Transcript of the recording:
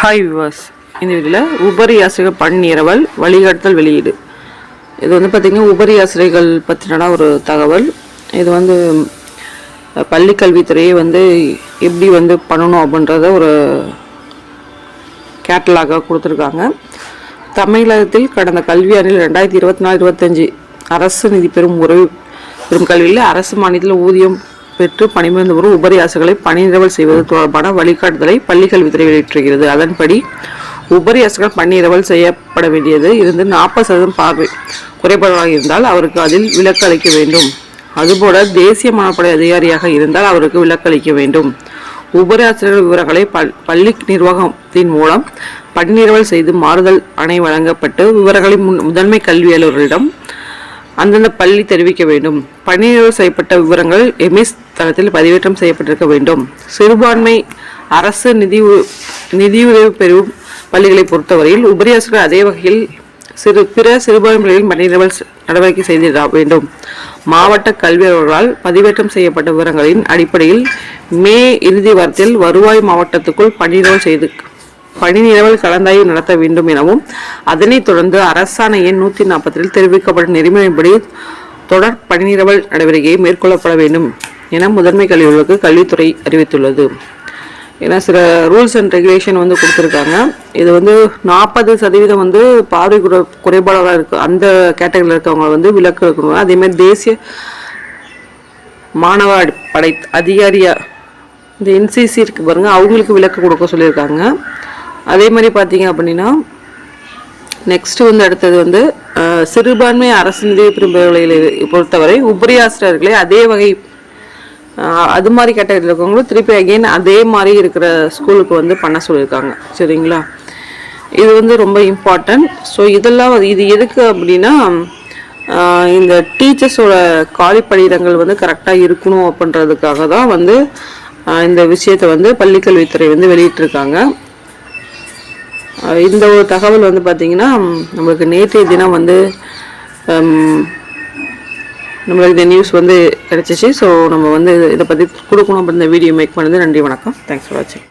Hi விவாஸ் இந்த வீடியோவில் உபரி ஆசிரியர் பணிநிரவல் வழிகாட்டுதல் வெளியீடு. இது வந்து பார்த்திங்கன்னா உபரி ஆசிரியர்கள் பற்றின ஒரு தகவல். இது வந்து அஹ், பள்ளி கல்வித்துறையை வந்து எப்படி வந்து பண்ணணும் அப்படின்றத ஒரு கேட்டலாக கொடுத்துருக்காங்க. தமிழகத்தில் கடந்த கல்வியாண்டில் ரெண்டாயிரத்தி இருபத்தி நாலு இருபத்தஞ்சி அரசு நிதி பெறும் உறவு பெறும் கல்வியில் அரசு மாநிலத்தில் ஊதியம் பெற்று பணிபுரிந்து வரும் உபரி ஆசிரியர்களை செய்வது தொடர்பான வழிகாட்டுதலை பள்ளி கல்வித்துறை வெளியிட்டிருக்கிறது. அதன்படி உபரி ஆசிரியர்கள் செய்யப்பட வேண்டியது இருந்து நாற்பது சதவீதம் பார்வை குறைபாடாக இருந்தால் அவருக்கு அதில் விலக்கு அளிக்க வேண்டும். அதுபோல தேசிய மாணப்படை அதிகாரியாக இருந்தால் அவருக்கு விலக்கு அளிக்க வேண்டும். உபரி ஆசிரியர்கள் விவரங்களை பல் பள்ளி நிர்வாகத்தின் மூலம் பணிநிரவல் செய்து மாறுதல் அணை வழங்கப்பட்டு விவரங்களை முன் முதன்மை கல்வி அலுவலரிடம் அந்தந்த பள்ளி தெரிவிக்க வேண்டும். பணிநிரவல் செய்யப்பட்ட விவரங்கள் எமிஸ் தளத்தில் பதிவேற்றம் செய்யப்பட்டிருக்க வேண்டும். சிறுபான்மை அரசு நிதி உ- நிதியுதவி பெறும் பள்ளிகளை பொறுத்தவரையில் உபரியாசிரியர் அதே வகையில் சிறு பிற சிறுபான்மைகளில் பள்ளிகளில் நடவடிக்கை செய்திட வேண்டும். மாவட்ட கல்வி அலுவலர்களால் பதிவேற்றம் செய்யப்பட்ட விவரங்களின் அடிப்படையில் மே இறுதி வாரத்தில் வருவாய் மாவட்டத்துக்குள் பணிநிரவல் செய்து பணி நிலவல் கலந்தாய்வு நடத்த வேண்டும் எனவும் அதனைத் தொடர்ந்து அரசாணை எண் நூற்றி நாற்பதில் தெரிவிக்கப்பட்ட நெறிமுறைப்படி தொடர் பணிநிரவல் நடவடிக்கை மேற்கொள்ளப்பட வேண்டும் என முதன்மை கல்விகளுக்கு கல்வித்துறை அறிவித்துள்ளது. ஏன்னா சில ரூல்ஸ் அண்ட் ரெகுலேஷன் வந்து கொடுத்துருக்காங்க. இது வந்து நாற்பது சதவீதம் வந்து பார்வை குறை குறைபாடாக இருக்கு. அந்த கேட்டகரியில் இருக்கவங்க வந்து விலக்கு இருக்கணும் அதேமாதிரி தேசிய மாணவ அடி- படை அதிகாரியா இந்த என்சிசி இருக்கு பாருங்க அவங்களுக்கு விலக்கு கொடுக்க சொல்லியிருக்காங்க. அதே மாதிரி பார்த்தீங்க அப்படின்னா நெக்ஸ்ட் வந்து அடுத்தது வந்து சிறுபான்மை அரசு நிதி பிரிவுகளை பொறுத்தவரை உபரி ஆசிரியர்களே அதே வகை அது மாதிரி கேட்டகரியில் இருக்கவங்களும் திருப்பி அகைன் அதே மாதிரி இருக்கிற ஸ்கூலுக்கு வந்து பண்ண சொல்லியிருக்காங்க. சரிங்களா? இது வந்து ரொம்ப இம்பார்ட்டன்ட் ஸோ இதெல்லாம் இது எதுக்கு அப்படின்னா இந்த டீச்சர்ஸோட காலி பணியிடங்கள் வந்து கரெக்டாக இருக்கணும் அப்படின்றதுக்காக தான் வந்து இந்த விஷயத்தை வந்து பள்ளிக்கல்வித்துறை வந்து வெளியிட்டிருக்காங்க. இந்த ஒரு தகவல் வந்து பார்த்திங்கன்னா நம்மளுக்கு நேற்றைய தினம் வந்து நம்மளுக்கு இந்த நியூஸ் வந்து கிடச்சிச்சு. ஸோ நம்ம வந்து இதை பற்றி கொடுக்கணும் அப்படின்னு இந்த வீடியோ மேக் பண்ணது. நன்றி வணக்கம். தேங்க்ஸ் ஃபார் வாட்சிங்